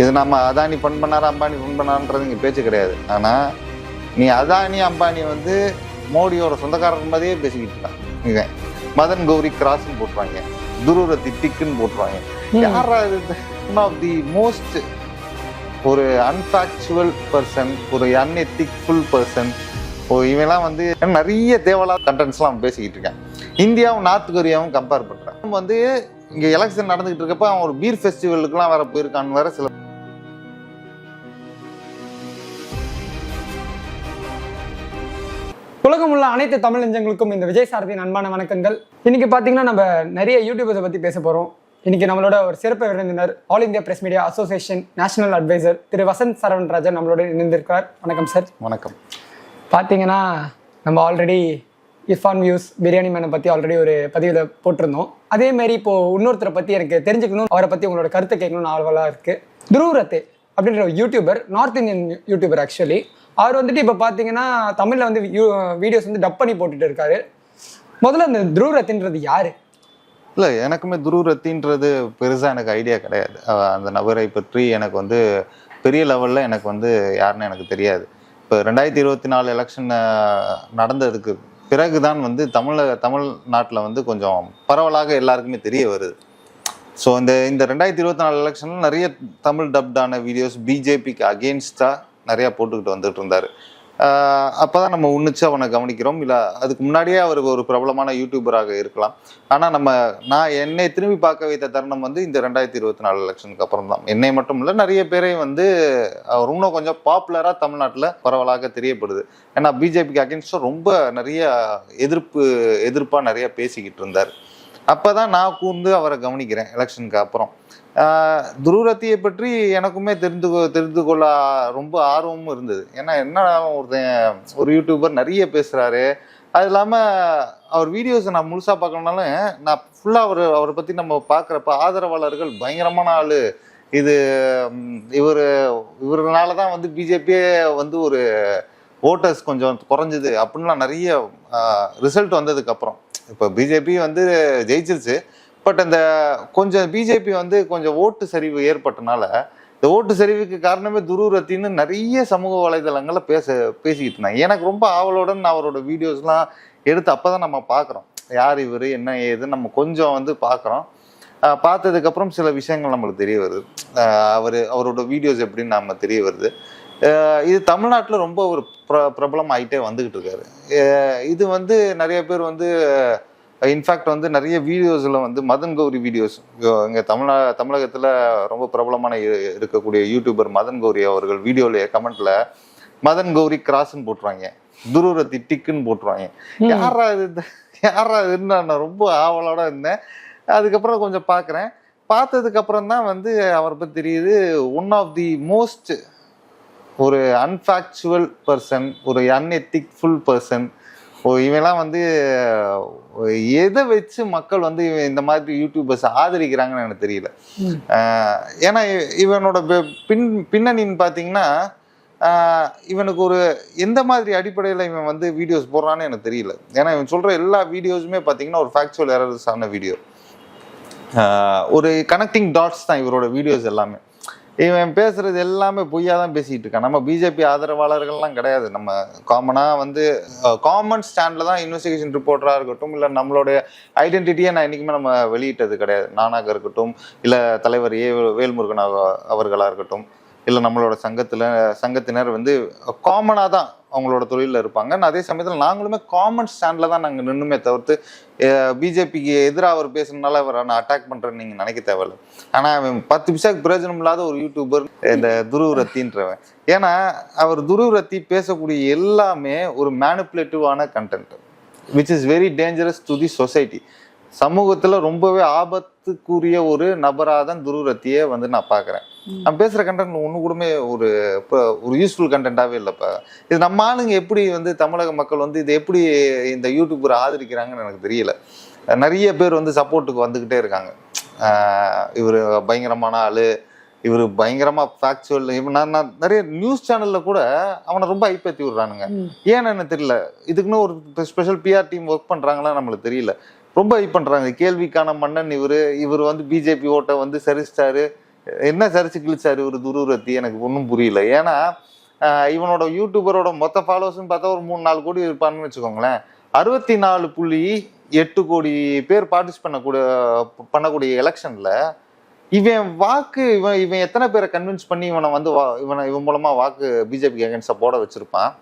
இது நம்ம அதானி ஃபண்ட் பண்ணாரா அம்பானி ஃபண்ட் பண்ணான்றது இங்கே பேச்சு கிடையாது. ஆனால் நீ அதானி அம்பானி வந்து மோடியோட சொந்தக்காரர் மாதிரியே பேசிக்கிட்டு இருக்கான். இவன் மதன் கௌரி கிராஸ்ன்னு போட்டுருவாங்க. துருரத்தி டிக்குன்னு போட்டுருவாங்க. யாரா இது? ஒன் ஆஃப் தி மோஸ்ட் ஒரு அன்ஃபேக்சுவல் பர்சன் ஒரு அன்எத்திக்ஃபுல் பர்சன் ஓ இவன்லாம் வந்து நிறைய தேவையில்லாத கண்டென்ட்ஸ்லாம் பேசிக்கிட்டு இருக்கேன். இந்தியாவும் நார்த் கொரியாவும் கம்பேர் பண்ணுறேன் வந்து இங்கே எலெக்ஷன் நடந்துகிட்டு இருக்கப்ப அவன் ஒரு பீர் ஃபெஸ்டிவலுக்குலாம் வேற போயிருக்கான்னு வேற சில உலகம் உள்ள அனைத்து தமிழ் நெஞ்சங்களுக்கும் இந்த விஜய் சாரதியின் அன்பான வணக்கங்கள். இன்னைக்கு பார்த்தீங்கன்னா நம்ம நிறைய யூடியூபர்ஸை பற்றி பேச போகிறோம் இன்னைக்கு நம்மளோட ஒரு சிறப்பு விருந்தினர் all India press media association national adviser Thiru Vasanth Saravanarajan நம்மளோட இணைந்திருக்கிறார். வணக்கம் சார் வணக்கம். பார்த்தீங்கன்னா நம்ம ஆல்ரெடி இர்ஃபான் வியூஸ் பிரியாணி மேனை பற்றி ஆல்ரெடி ஒரு பதிவில் போட்டிருந்தோம். அதே மாதிரி இப்போ இன்னொருத்தரை பற்றி எனக்கு தெரிஞ்சுக்கணும் அவரை பற்றி உங்களோட கருத்தை கேட்கணும்னு ஆர்வலாக இருக்கு. துருவ் ரத்தே அப்படின்ற YouTuber north Indian YouTuber actually அவர் வந்துட்டு இப்போ பார்த்தீங்கன்னா தமிழில் வந்து வீடியோஸ் வந்து டப் பண்ணி போட்டுட்டு இருக்காரு. முதல்ல அந்த துருவ ரத்தின்றது யாரு? இல்லை எனக்குமே துருவ ரத்தின்றது பெருசாக எனக்கு ஐடியா கிடையாது. அந்த நபரை பற்றி எனக்கு வந்து பெரிய லெவலில் எனக்கு வந்து யாருன்னு எனக்கு தெரியாது. இப்போ ரெண்டாயிரத்தி இருபத்தி நாலு எலெக்ஷன் நடந்ததுக்கு பிறகுதான் வந்து தமிழக தமிழ்நாட்டில் வந்து கொஞ்சம் பரவலாக எல்லாருக்குமே தெரிய வருது. ஸோ இந்த இந்த ரெண்டாயிரத்தி இருபத்தி நாலு எலெக்ஷனில் நிறைய தமிழ் டப்டான வீடியோஸ் பிஜேபிக்கு அகேன்ஸ்டாக நிறையா போட்டுக்கிட்டு வந்துட்டு இருந்தார். அப்போ தான் நம்ம உன்னிச்சு அவனை கவனிக்கிறோம். இல்லை அதுக்கு முன்னாடியே அவர் ஒரு பிரபலமான யூடியூபராக இருக்கலாம். ஆனால் நம்ம நான் என்னை திரும்பி பார்க்க வைத்த தருணம் வந்து இந்த ரெண்டாயிரத்தி இருபத்தி நாலு எலெக்ஷனுக்கு அப்புறம் தான் என்னை மட்டும் இல்லை நிறைய பேரையும் வந்து அவர் இன்னும் கொஞ்சம் பாப்புலராக தமிழ்நாட்டில் பரவலாக தெரியப்படுது. ஏன்னா பிஜேபிக்கு அகேன்ஸ்டாக ரொம்ப நிறைய எதிர்ப்பு எதிர்ப்பாக நிறைய பேசிக்கிட்டு இருந்தார். அப்போ தான் நான் கூர்ந்து அவரை கவனிக்கிறேன் எலெக்ஷனுக்கு அப்புறம். துருரத்தியை பற்றி எனக்குமே தெரிந்து கொ- தெரிந்து கொள்ள ரொம்ப ஆர்வமும் இருந்தது. ஏன்னா என்ன ஒருத்தன் ஒரு யூடியூபர் நிறைய பேசுகிறாரு அது இல்லாமல் அவர் வீடியோஸை நான் முழுசாக பார்க்கணுனாலும் நான் ஃபுல்லாக அவர் அவரை பற்றி நம்ம பார்க்குறப்ப ஆதரவாளர்கள் பயங்கரமான ஆள். இது இவர் இவர்னால தான் வந்து பிஜேபியே வந்து ஒரு ஓட்டர்ஸ் கொஞ்சம் குறைஞ்சிது அப்படின்லாம் நிறைய ரிசல்ட் வந்ததுக்கப்புறம் இப்போ பிஜேபி வந்து ஜெயிச்சிருச்சு. பட் அந்த கொஞ்சம் பிஜேபி வந்து கொஞ்சம் ஓட்டு சரிவு ஏற்பட்டனால இந்த ஓட்டு சரிவுக்கு காரணமே துருரத்தின்னு நிறைய சமூக வலைதளங்களில் பேச பேசிக்கிட்டு இருந்தாங்க. எனக்கு ரொம்ப ஆவலுடன் நான் அவரோட வீடியோஸ்லாம் எடுத்து அப்போ தான் நம்ம பார்க்குறோம் யார் இவர் என்ன ஏது நம்ம கொஞ்சம் வந்து பார்க்குறோம் பார்த்ததுக்கப்புறம் சில விஷயங்கள் நம்மளுக்கு தெரிய வருது. அவர் அவரோட வீடியோஸ் எப்படின்னு நம்ம தெரிய வருது. இது தமிழ்நாட்டில் ரொம்ப ஒரு பிர பிரபலம் ஆகிட்டே வந்துக்கிட்டு இருக்காரு இது வந்து நிறைய பேர் வந்து இன்ஃபேக்ட் வந்து நிறைய வீடியோஸில் வந்து மதன் கௌரி வீடியோஸ் இங்கே தமிழ தமிழகத்தில் ரொம்ப பிரபலமான இருக்கக்கூடிய யூடியூபர் மதன் கௌரி அவர்கள் வீடியோவில் கமெண்ட்ல மதன் கௌரி கிராஸ்ன்னு போட்டுருவாங்க. துருரத்தி டிக்குன்னு போட்டுருவாங்க. யாரா இது? யாரா இதுன்னு நான் ரொம்ப ஆவலோட இருந்தேன். அதுக்கப்புறம் கொஞ்சம் பார்க்குறேன் பார்த்ததுக்கு அப்புறம் தான் வந்து அவரை பற்றி தெரியுது. ஒன் ஆஃப் தி மோஸ்ட் ஒரு அன்ஃபேக்சுவல் பர்சன் ஒரு அன்எத்திக்ஃபுல் பர்சன் ஓ இவெல்லாம் வந்து எதை வச்சு மக்கள் வந்து இவன் இந்த மாதிரி யூடியூபர்ஸ் ஆதரிக்கிறாங்கன்னு எனக்கு தெரியல. ஏன்னா இவனோட பின் பின்னணின்னு பார்த்தீங்கன்னா இவனுக்கு ஒரு எந்த மாதிரி அடிப்படையில் இவன் வந்து வீடியோஸ் போடுறான்னு எனக்கு தெரியல. ஏன்னா இவன் சொல்கிற எல்லா வீடியோஸுமே பார்த்தீங்கன்னா ஒரு ஃபேக்சுவல் எரர்ஸ் ஆன வீடியோ ஒரு கனெக்டிங் டாட்ஸ் தான் இவரோட வீடியோஸ் எல்லாமே. இவன் பேசுறது எல்லாமே பொய்யா தான் பேசிட்டு இருக்கான். நம்ம பிஜேபி ஆதரவாளர்கள்லாம் கிடையாது. நம்ம காமனாக வந்து காமன் ஸ்டாண்டில் தான் இன்வெஸ்டிகேஷன் ரிப்போர்ட்டராக இருக்கட்டும் இல்லை நம்மளுடைய ஐடென்டிட்டியை நான் என்றைக்குமே நம்ம வெளியிட்டது கிடையாது. நானாக இருக்கட்டும் இல்லை தலைவர் ஏ வேல்முருகன் அவர்களாக இருக்கட்டும் இல்லை நம்மளோட சங்கத்தில் சங்கத்தினர் வந்து காமனாக தான் அவங்களோட தொழிலில் இருப்பாங்க. அதே சமயத்தில் நாங்களுமே காமன் ஸ்டாண்டில் தான் நாங்கள் நின்றுமே தவிர்த்து பிஜேபிக்கு எதிராக அவர் பேசுனதுனால அவர் நான் அட்டாக் பண்ணுறேன்னு நீங்கள் நினைக்க தேவையில்ல. ஆனால் அவன் பத்து பிசாக்கு பிரயோஜனம் இல்லாத ஒரு யூடியூபர் இந்த துருவ ரத்தின்றவன் ஏன்னா அவர் துருவ ரத்தி பேசக்கூடிய எல்லாமே ஒரு மேனுப்புலேட்டிவான content which is very dangerous to the society சமூகத்தில் ரொம்பவே ஆபத்துக்குரிய ஒரு நபராக தான் துருவ் ரத்தியை வந்து நான் பார்க்குறேன். நான் பேசுகிற கண்டென்ட் ஒன்று கூடமே ஒரு இப்போ ஒரு யூஸ்ஃபுல் கண்டென்ட்டாகவே இல்லைப்பா இது நம்ம ஆளுங்க எப்படி வந்து தமிழக மக்கள் வந்து இது எப்படி இந்த யூடியூபரை ஆதரிக்கிறாங்கன்னு எனக்கு தெரியல. நிறைய பேர் வந்து சப்போர்ட்டுக்கு வந்துக்கிட்டே இருக்காங்க. இவர் பயங்கரமான ஆள் இவர் பயங்கரமா ஃபேக்சுவல் இவன் நான் நிறைய நியூஸ் சேனல்ல கூட அவனை ரொம்ப ஐப்பத்தி விடுறானுங்க. ஏன்னு தெரியல. இதுக்குன்னு ஒரு ஸ்பெஷல் பிஆர் டீம் ஒர்க் பண்றாங்களா நம்மளுக்கு தெரியல. ரொம்ப இது பண்றாங்க. கேள்விக்கான மன்னன் இவர். இவர் வந்து பிஜேபி ஓட்டை வந்து சரிச்சிட்டாரு. என்ன சரிச்சு கிழிச்சாரு இவர் துருவரத்தி எனக்கு ஒன்றும் புரியல. ஏன்னா இவனோட யூடியூபரோட மொத்த ஃபாலோவர்ஸ்னு பார்த்தா ஒரு மூணு நாலு கோடி இருப்பான்னு வச்சுக்கோங்களேன். அறுபத்தி நாலு புள்ளி எட்டு கோடி பேர் பார்ட்டிசிபேட் பண்ணக்கூடிய பண்ணக்கூடிய எலெக்ஷன்ல இவன் வாக்கு இவன் இவன் எத்தனை பேரை கன்வின்ஸ் பண்ணி இவனை வந்து வா- இவனை இவன் மூலமா வாக்கு பிஜேபி அகேன்ஸ்டா போட வச்சிருப்பான்?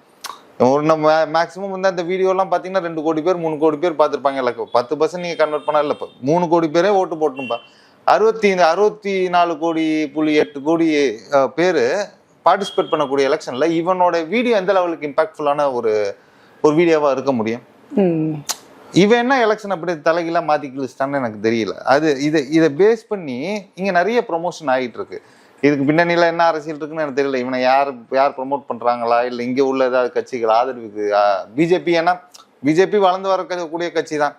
நம்ம மேக்ஸிமம் வந்து அந்த வீடியோலாம் பார்த்தீங்கன்னா ரெண்டு கோடி பேர் மூணு கோடி பேர் பார்த்துருப்பாங்க இல்லை பத்து பர்சன்ட் நீங்கள் கன்வெர்ட் பண்ணா இல்லை இப்போ மூணு கோடி பேரே ஓட்டு போட்டுப்பா அறுபத்தி அறுபத்தி நாலு கோடி புள்ளி எட்டு கோடி பேர் பார்ட்டிசிபேட் பண்ணக்கூடிய எலெக்ஷனில் இவனோட வீடியோ எந்த லெவலுக்கு இம்பாக்ட்ஃபுல்லான ஒரு ஒரு வீடியோவாக இருக்க முடியும்? இவன் என்ன எலெக்ஷன் அப்படி தலைகீழா மாத்தி கிழிச்சிட்டான்னு எனக்கு தெரியல. அது இதை இதை பேஸ் பண்ணி இங்க நிறைய ப்ரொமோஷன் ஆகிட்டு இருக்கு. இதுக்கு பின்னணியில் என்ன அரசியல் இருக்குன்னு எனக்கு தெரியல. இவனை யார் யார் ப்ரொமோட் பண்ணுறாங்களா இல்லை இங்கே உள்ள ஏதாவது கட்சிகள் ஆதரவுக்கு பிஜேபி ஏன்னா பிஜேபி வளர்ந்து வரக்கூடிய கட்சி தான்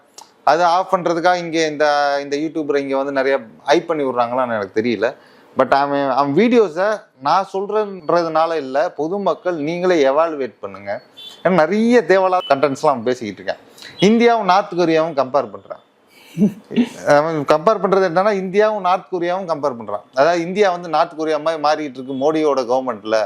அதை ஆஃப் பண்ணுறதுக்காக இங்கே இந்த இந்த யூடியூபர் இங்கே வந்து நிறைய ஹைப் பண்ணி விடுறாங்களான்னு எனக்கு தெரியல. பட் அவன் அவன் வீடியோஸை நான் சொல்கிறன்றதுனால இல்லை பொதுமக்கள் நீங்களே எவால்வேட் பண்ணுங்கள் ஏன்னா நிறைய தேவையில்லாத கண்டென்ட்ஸ்லாம் அவன் பேசிக்கிட்டு இருக்கேன். இந்தியாவும் நார்த் கொரியாவும் கம்பேர் பண்ணுறேன் அவன் கம்பேர் பண்றது என்னன்னா இந்தியாவும் நார்த் கொரியாவும் கம்பேர் பண்றான். அதாவது இந்தியா வந்து நார்த் கொரியா மாதிரி மாறிட்டு இருக்கு மோடியோட கவர்மெண்ட்ல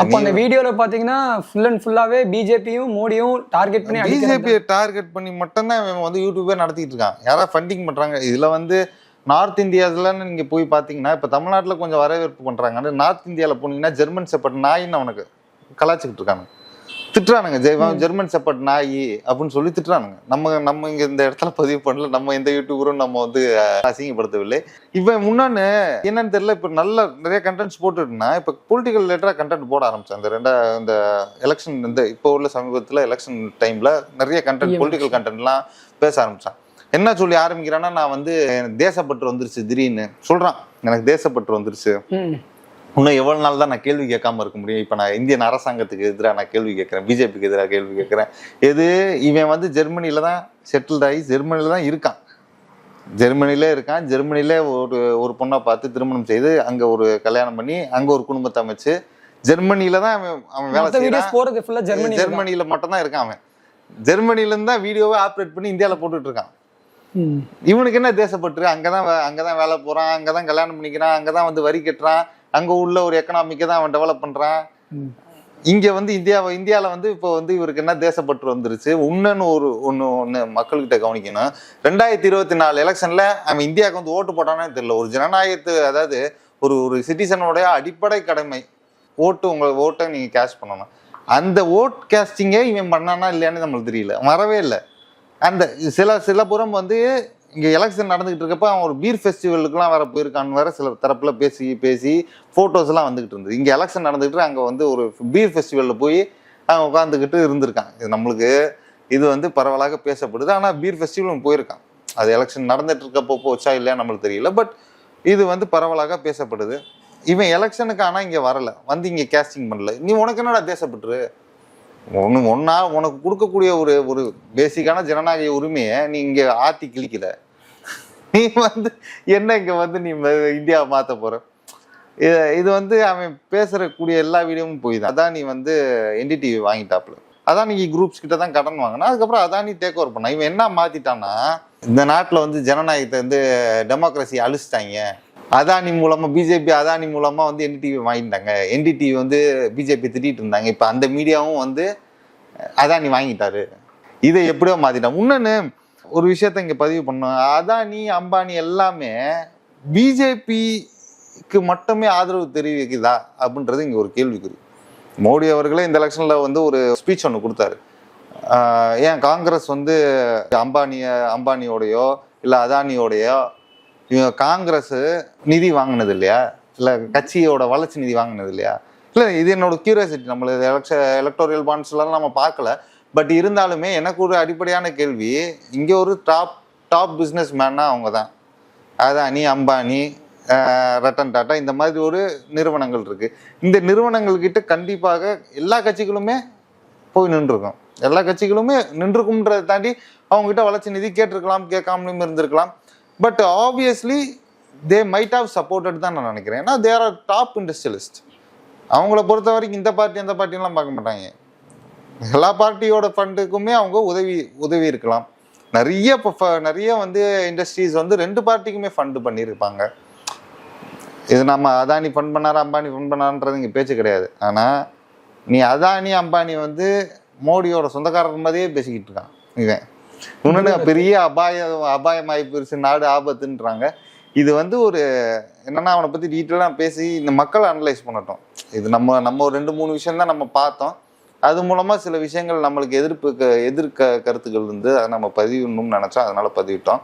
அப்போ அந்த வீடியோல பாத்தீங்கன்னா ஃபுல் அண்ட் ஃபுல்லாவே பிஜேபியும் மோடியும் டார்கெட் பண்ணி பிஜேபியை டார்கெட் பண்ணி மட்டும்தான் இவன் வந்து யூடியூபே நடத்திட்டு இருக்கான். யாராவது ஃபண்டிங் பண்றாங்க. இதுல வந்து நார்த் இந்தியாவிலன்னு நீங்க போய் பாத்தீங்கன்னா இப்ப தமிழ்நாட்டுல கொஞ்சம் வரவேற்பு பண்றாங்க நார்த் இந்தியால போனீங்கன்னா ஜெர்மன் செப்பட் நாயின்னு அவனுக்கு கலாச்சிக்கிட்டு இருக்காங்க. திட்டுறானுங்க. ஜெய்வன் ஜெர்மன் செப்பட் நாயி அப்படின்னு சொல்லி திட்டுறானுங்க. நம்ம நம்ம இங்க இந்த இடத்துல பதிவு பண்ணல. நம்ம எந்த யூடியூபரும் நம்ம வந்து அசிங்கப்படுத்தவில்லை. இவன் முன்னான்னு என்னன்னு தெரியல. இப்ப நல்ல நிறைய கண்டென்ட்ஸ் போட்டுட்டுனா இப்ப பொலிட்டிக்கல் ரிலேட்டடா கண்டென்ட் போட ஆரம்பிச்சேன். இந்த ரெண்டா இந்த எலெக்ஷன் இந்த இப்போ உள்ள சமீபத்துல எலெக்ஷன் டைம்ல நிறைய கண்டென்ட் பொலிட்டிக்கல் கண்டென்ட்லாம் பேச ஆரம்பிச்சான். என்ன சொல்லி ஆரம்பிக்கிறான்னா நான் வந்து தேசப்பற்று வந்துருச்சு திடீர்னு. சொல்றான். எனக்கு தேசப்பற்று வந்துருச்சு. இன்னும் எவ்வளவு நாள் தான் நான் கேள்வி கேட்காம இருக்க முடியும்? இப்போ நான் இந்தியன் அரசாங்கத்துக்கு எதிராக நான் கேள்வி கேட்குறேன். பிஜேபிக்கு எதிராக கேள்வி கேட்குறேன். எது? இவன் வந்து ஜெர்மனியில தான் செட்டில்ட் ஆகி ஜெர்மனியில தான் இருக்கான். ஜெர்மனிலே இருக்கான். ஜெர்மனிலே ஒரு ஒரு பொண்ணை பார்த்து திருமணம் செய்து அங்க ஒரு கல்யாணம் பண்ணி அங்க ஒரு குடும்பத்தை அமைச்சு ஜெர்மனியில தான் அவன் அவன் வேலை செய்யறான் ஜெர்மனி ஜெர்மனியில மட்டும் தான் இருக்கான் அவன். ஜெர்மனில இருந்து தான் வீடியோவை ஆப்ரேட் பண்ணி இந்தியால போட்டுட்டு இருக்கான். இவனுக்கு என்ன தேசப்பற்று? அங்கதான் அங்கதான் வேலை போறான் அங்கதான் கல்யாணம் பண்ணிக்கிறான் அங்கதான் வந்து வரி கட்டுறான். அங்க உள்ள ஒரு எக்கனாமிக்கை தான் அவன் டெவலப் பண்றான். ம். இங்க வந்து இந்தியாவை இந்தியால வந்து இப்போ வந்து இவருக்கு என்ன தேசப்பற்று வந்துருச்சு? இன்னொன்னு ஒரு ஒண்ணு ஒண்ணு மக்கள்கிட்ட கவனிக்கணும். ரெண்டாயிரத்தி இருபத்தி நாலு எலெக்ஷன்ல அவன் இந்தியாவுக்கு வந்து ஓட்டு போட்டானே தெரியல. ஒரு ஜனநாயகத்து அதாவது ஒரு ஒரு சிட்டிசனோடைய அடிப்படை கடமை. ஓட்டு உங்க ஓட்டை நீங்க கேஷ் பண்ணணும். அந்த ஓட் கேஸ்டிங்கே இவன் பண்ணானா இல்லையான்னு நம்மளுக்கு தெரியல. வரவே இல்லை. அந்த சில சில புறம் வந்து இங்கே எலெக்ஷன் நடந்துகிட்டு இருக்கப்ப அவன் ஒரு பீர் ஃபெஸ்டிவலுக்குலாம் வேற போயிருக்கான்னு வேற சில தரப்புல பேசி பேசி ஃபோட்டோஸ்லாம் வந்துகிட்டு இருந்தது. இங்கே எலெக்ஷன் நடந்துகிட்டு அங்கே வந்து ஒரு பீர் ஃபெஸ்டிவலில் போய் அவன் உட்காந்துக்கிட்டு இருந்திருக்கான். இது நம்மளுக்கு இது வந்து பரவலாக பேசப்படுது. ஆனால் பீர் ஃபெஸ்டிவலும் போயிருக்கான். அது எலெக்ஷன் நடந்துட்டு இருக்கப்போ போச்சா இல்லையா நம்மளுக்கு தெரியல. பட் இது வந்து பரவலாக பேசப்படுது. இவன் எலெக்ஷனுக்கு ஆனால் இங்கே வரல. வந்து இங்கே கேஸ்டிங் பண்ணல. நீ உனக்கு என்னடா தேசப்பட்டுரு ஒன்று ஒன்றா உனக்கு கொடுக்கக்கூடிய ஒரு ஒரு பேசிக்கான ஜனநாயக உரிமையை நீ இங்கே ஆற்றி கிழிக்கலை நீ வந்து என்ன இங்கே வந்து நீ இந்தியாவை மாற்ற போற? இது இது வந்து அவன் பேசுறக்கூடிய எல்லா வீடியோவும் போய் தான் அதான் நீ வந்து என்டிடிவி வாங்கிட்டாப்புல. அதான் நீங்க குரூப்ஸ் கிட்ட தான் கடன் வாங்கினா அதுக்கப்புறம் அதான் நீ டேக் ஓவர் பண்ண. இவன் என்ன மாத்திட்டான்னா இந்த நாட்டில் வந்து ஜனநாயகத்தை வந்து டெமோக்ரஸி அழிச்சிட்டாங்க. அதானி மூலமா பிஜேபி அதானி மூலமா வந்து என்டிடிவி வாங்கிட்டாங்க. என்டிடிவி வந்து பிஜேபி திட்டிட்டு இருந்தாங்க. இப்போ அந்த மீடியாவும் வந்து அதானி வாங்கிட்டாரு. இதை எப்படியோ மாத்திட்டான். இன்னொன்னு ஒரு விஷயத்த இங்கே பதிவு பண்ணோம் அதானி அம்பானி எல்லாமே பிஜேபிக்கு மட்டுமே ஆதரவு தெரிவிக்குதா அப்படின்றது இங்கே ஒரு கேள்விக்குறி. மோடி அவர்களே இந்த எலெக்ஷனில் வந்து ஒரு ஸ்பீச் ஒன்று கொடுத்தாரு. ஏன் காங்கிரஸ் வந்து அம்பானிய அம்பானியோடையோ இல்லை அதானியோடையோ இவங்க காங்கிரஸ் நிதி வாங்கினது இல்லையா? இல்லை கட்சியோட வளர்ச்சி நிதி வாங்கினது இல்லையா? இல்லை இது என்னோட கியூரியாசிட்டி நம்மள எலக்ஷ எலக்டோரியல் பாண்ட்ஸ்லாம் நம்ம பார்க்கல. பட் இருந்தாலுமே எனக்கு ஒரு அடிப்படையான கேள்வி இங்கே ஒரு டாப் டாப் பிஸ்னஸ் மேன்னா அவங்க தான் அதானி அம்பானி ரத்தன் டாட்டா இந்த மாதிரி ஒரு நிறுவனங்கள் இருக்குது இந்த நிறுவனங்கள்கிட்ட கண்டிப்பாக எல்லா கட்சிகளுமே போய் நின்றுருக்கும். எல்லா கட்சிகளுமே நின்றுக்கும்ன்றதை தாண்டி அவங்ககிட்ட வளர்ச்சி நிதி கேட்டிருக்கலாம் கேட்காமலும் இருந்திருக்கலாம். But obviously they might have supported தான் நான் நினைக்கிறேன். ஏன்னா தேர் ஆர் டாப் இண்டஸ்ட்ரியலிஸ்ட் அவங்கள பொறுத்த வரைக்கும் இந்த பார்ட்டி அந்த பார்ட்டிலாம் பார்க்க மாட்டாங்க. எல்லா பார்ட்டியோட ஃபண்டுக்குமே அவங்க உதவி உதவி இருக்கலாம். நிறைய இப்போ ஃப- நிறைய வந்து இண்டஸ்ட்ரீஸ் வந்து ரெண்டு பார்ட்டிக்குமே ஃபண்டு பண்ணியிருப்பாங்க. இது நம்ம அதானி ஃபண்ட் பண்ணாரா அம்பானி ஃபண்ட் பண்ணான்றது இங்கே பேச்சு கிடையாது. ஆனால் நீ அதானி அம்பானி வந்து மோடியோட சொந்தக்காரர் மாதிரியே பேசிக்கிட்டு இருக்கான் இவன். இன்னொன்று பெரிய அபாய அபாயமாகி போயிருச்சு நாடு ஆபத்துன்றாங்க. இது வந்து ஒரு என்னன்னா அவனை பற்றி டீட்டெயிலாக பேசி இந்த மக்களை அனலைஸ் பண்ணட்டும். இது நம்ம நம்ம ஒரு ரெண்டு மூணு விஷயம் தான் நம்ம பார்த்தோம். அது மூலமாக சில விஷயங்கள் நம்மளுக்கு எதிர்ப்பு க எதிர்க்க கருத்துக்கள் இருந்து அதை நம்ம பதிவிடணும்னு நினச்சோம். அதனால பதிவிட்டோம்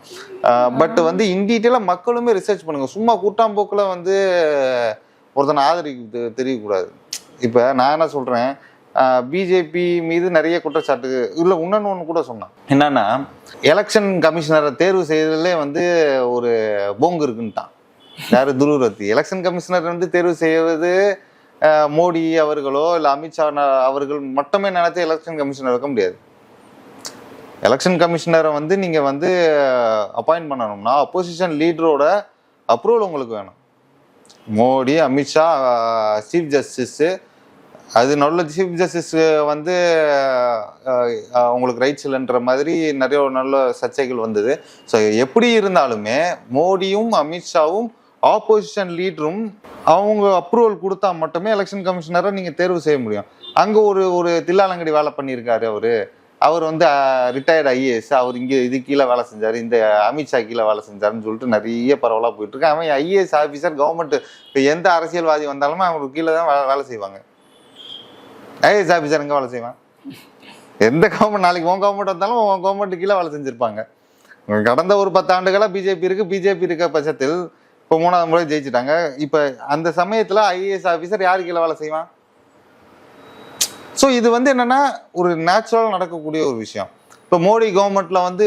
பட் வந்து இன் டீட்டெயிலாக மக்களுமே ரிசர்ச் பண்ணுங்க. சும்மா கூட்டாம்போக்கில் வந்து ஒருத்தனை ஆதரிக்க தெரியக்கூடாது. இப்போ நான் என்ன சொல்கிறேன் பிஜேபி மீது நிறைய குற்றச்சாட்டு இல்லை இன்னொன்று ஒன்று கூட சொன்னான். என்னன்னா எலெக்ஷன் கமிஷனரை தேர்வு செய்யறதுலே வந்து ஒரு போங்கு இருக்குன்ட்டான். யார்? துருவரத்தி. எலெக்ஷன் கமிஷனர் வந்து தேர்வு செய்வது மோடி அவர்களோ இல்லை அமித்ஷா அவர்கள் மட்டுமே நினைத்து எலெக்ஷன் கமிஷனர் இருக்க முடியாது. எலெக்ஷன் கமிஷனரை வந்து நீங்கள் வந்து அப்பாயிண்ட் பண்ணணும்னா அப்போசிஷன் லீடரோட அப்ரூவல் உங்களுக்கு வேணும். மோடி அமித்ஷா சீஃப் ஜஸ்டிஸு அது நல்ல சீஃப் ஜஸ்டிஸ் வந்து உங்களுக்கு ரைட்ஸ் இல்லைன்ற மாதிரி நிறைய நல்ல சர்ச்சைகள் வந்தது. ஸோ எப்படி இருந்தாலுமே மோடியும் அமித்ஷாவும் ஆப்போசிஷன் லீடரும் அவங்க அப்ரூவல் கொடுத்தா மட்டுமே எலெக்ஷன் கமிஷனரை நீங்கள் தேர்வு செய்ய முடியும். அங்கே ஒரு ஒரு தில்லாலங்கடி வேலை பண்ணியிருக்காரு அவர். அவர் வந்து ரிட்டையர்ட் ஐஏஎஸ் அவர் இங்கே இது கீழே வேலை செஞ்சார் இந்த அமித்ஷா கீழே வேலை செஞ்சாருன்னு சொல்லிட்டு நிறைய பரவலாக போயிட்டுருக்கு. அவன் ஐஏஎஸ் ஆஃபீஸர் கவர்மெண்ட் இப்போ எந்த அரசியல்வாதி வந்தாலுமே அவங்களுக்கு கீழே தான் வேலை வேலை செய்வாங்க. ஐஏஎஸ் ஆஃபீஸர் எங்கே வேலை செய்வான்? எந்த கவர்மெண்ட் நாளைக்கு உன் கவர்மெண்ட் வந்தாலும் உன் கவர்மெண்ட் கீழே வேலை செஞ்சுருப்பாங்க. கடந்த ஒரு பத்தாண்டுகளாக பிஜேபி இருக்குது பிஜேபி இருக்க பட்சத்தில் இப்போ மூணாவது முறை ஜெயிச்சிட்டாங்க. இப்போ அந்த சமயத்தில் ஐஏஎஸ் ஆஃபீஸர் யார் கீழே வேலை செய்வான்? ஸோ இது வந்து என்னென்னா ஒரு நேச்சுரலாக நடக்கக்கூடிய ஒரு விஷயம். இப்போ மோடி கவர்மெண்ட்ல வந்து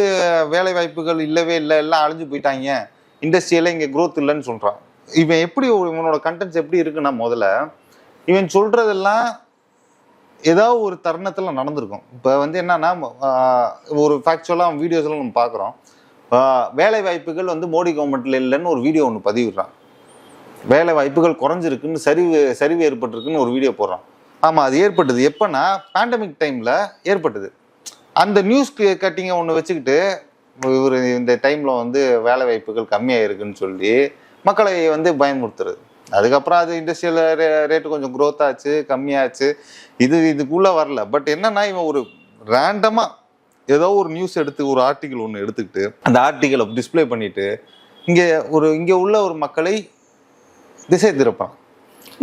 வேலை வாய்ப்புகள் இல்லவே இல்லை எல்லாம் அழிஞ்சு போயிட்டாங்க. இண்டஸ்ட்ரியில இங்கே க்ரோத் இல்லைன்னு சொல்றான். இவன் எப்படி இவனோட கண்டென்ட்ஸ் எப்படி இருக்குன்னா முதல்ல இவன் சொல்றதெல்லாம் ஏதாவது ஒரு தருணத்துல நடந்திருக்கும். இப்போ வந்து என்னன்னா ஒரு ஃபேக்சுவலாக வீடியோஸ்லாம் நம்ம பார்க்குறோம். வேலை வாய்ப்புகள் வந்து மோடி கவர்மெண்ட்ல இல்லைன்னு ஒரு வீடியோ ஒன்று பதிவிடுறான். வேலை வாய்ப்புகள் குறைஞ்சிருக்குன்னு சரிவு சரிவு ஏற்பட்டிருக்குன்னு ஒரு வீடியோ போடுறான். ஆமாம் அது ஏற்பட்டது. எப்போன்னா பேண்டமிக் டைமில் ஏற்பட்டது. அந்த நியூஸ் கட்டிங்கை ஒன்று வச்சுக்கிட்டு இவர் இந்த டைமில் வந்து வேலை வாய்ப்புகள் கம்மியாக இருக்குன்னு சொல்லி மக்களை வந்து பயமுறுத்துறது. அதுக்கப்புறம் அது இண்டஸ்ட்ரியல் ரேட்டு கொஞ்சம் க்ரோத் ஆச்சு கம்மியாச்சு. இது இதுக்குள்ளே வரல. பட் என்னன்னா இவன் ஒரு ரேண்டமாக ஏதோ ஒரு நியூஸ் எடுத்து ஒரு ஆர்டிக்கிள் ஒன்று எடுத்துக்கிட்டு அந்த ஆர்டிக்கிளை டிஸ்ப்ளே பண்ணிட்டு இங்கே ஒரு இங்கே உள்ள ஒரு மக்களை திசை திருப்பான்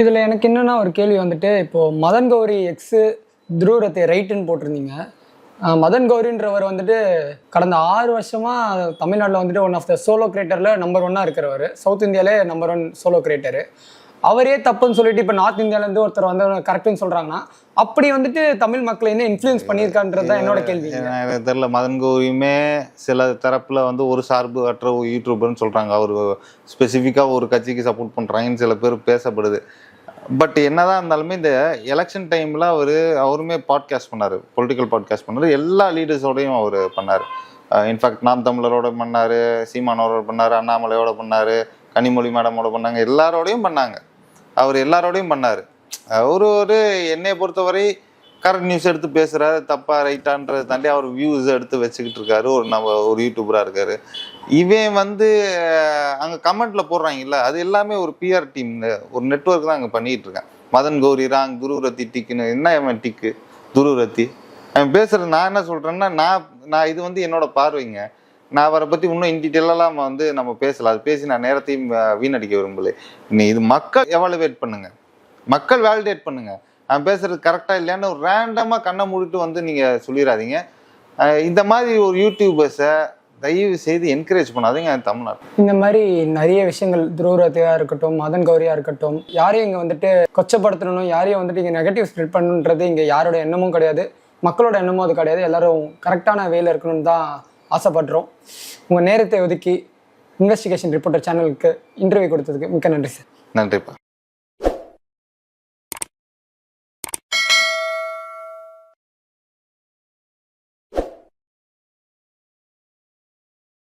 இதில் எனக்கு என்னென்னா ஒரு கேள்வி வந்துட்டு இப்போது மதன் கௌரி எக்ஸு துருவரத்தை ரைட்டுன்னு போட்டிருந்தீங்க. மதன் கௌரின்றவர் வந்துட்டு கடந்த ஆறு வருஷமாக தமிழ்நாட்டில் வந்துட்டு ஒன் ஆஃப் த சோலோ கிரியேட்டரில் நம்பர் ஒன்னாக இருக்கிறவர். சவுத் இந்தியாவிலே நம்பர் ஒன் சோலோ கிரியேட்டரு அவரே தப்புன்னு சொல்லிட்டு இப்போ நார்த் இந்தியாவிலேருந்து ஒருத்தர் வந்து கரெக்டுன்னு சொல்கிறாங்கன்னா அப்படி வந்துட்டு தமிழ் மக்களை என்ன இன்ஃப்ளூயன்ஸ் பண்ணியிருக்கான்றது தான் என்னோட கேள்வி. எனக்கு தெரியல மதன் கௌரியுமே சில தரப்பில் வந்து ஒரு சார்பு அற்ற ஒரு யூடியூபர்னு சொல்கிறாங்க அவர் ஸ்பெசிஃபிக்காக ஒரு கட்சிக்கு சப்போர்ட் பண்ணுறாங்கன்னு சில பேர் பேசப்படுது. பட் என்னதான் இருந்தாலுமே இந்த எலெக்ஷன் டைம்ல அவர் அவருமே பாட்காஸ்ட் பண்ணாரு பொலிட்டிக்கல் பாட்காஸ்ட் பண்ணார். எல்லா லீடர்ஸோடையும் அவர் பண்ணார். இன்ஃபேக்ட் நாம் தமிழரோட பண்ணாரு சீமானோரோட பண்ணார் அண்ணாமலையோட பண்ணார் கனிமொழி மேடமோட பண்ணாங்க எல்லாரோடையும் பண்ணாங்க. அவர் எல்லாரோடையும் பண்ணார். அவரு ஒரு என்னை பொறுத்தவரை கரண்ட் நியூஸ் எடுத்து பேசுகிறாரு தப்பா ரைட்டான்றதை தாண்டி அவர் வியூஸ் எடுத்து வச்சுக்கிட்டு இருக்காரு. ஒரு நம்ம ஒரு யூடியூபராக இருக்காரு. இவன் வந்து அங்கே கமெண்ட்ல போடுறாங்கல்ல அது எல்லாமே ஒரு பிஆர் டீம் ஒரு நெட்வொர்க் தான் அங்கே பண்ணிட்டு இருக்கான். மதன் கௌரி ராங் துருவரத்தி டிக்குன்னு என்ன அவன் டிக்கு? துருவரத்தி. அவன் பேசுறது நான் என்ன சொல்றேன்னா நான் நான் இது வந்து என்னோட பார்வைங்க. நான் அவரை பத்தி இன்னும் இன் வந்து நம்ம பேசலாம் அது பேசி நான் நேரத்தையும் வீணடிக்க விரும்பல. நீ இது மக்கள் எவாலுவேட் பண்ணுங்க. மக்கள் வேலிடேட் பண்ணுங்க. நான் பேசுறது கரெக்டா இல்லையான்னு ஒரு ரேண்டமா கண்ணை மூடிட்டு வந்து நீங்க சொல்லிடாதீங்க இந்த மாதிரி ஒரு யூடியூபர்ஸை தயவு செய்து என்கரேஜ் பண்ணாதீங்க தமிழ்நாடு. இந்த மாதிரி நிறைய விஷயங்கள் துருவரத்தையாக இருக்கட்டும் மதன் கௌரியா இருக்கட்டும் யாரையும் இங்கே வந்துட்டு கொச்சப்படுத்தணும் யாரையும் வந்துட்டு இங்கே நெகட்டிவ் ஸ்ப்ரெட் பண்ணணுன்றது இங்கே யாரோட எண்ணமும் கிடையாது. மக்களோட எண்ணமும் அது கிடையாது. எல்லாரும் கரெக்டான வேல இருக்கணும்னு தான் ஆசைப்படுறோம். உங்கள் நேரத்தை ஒதுக்கி இன்வெஸ்டிகேஷன் ரிப்போர்ட்டர் சேனலுக்கு இன்டர்வியூ கொடுத்ததுக்கு மிக்க நன்றி சார் நன்றிப்பா.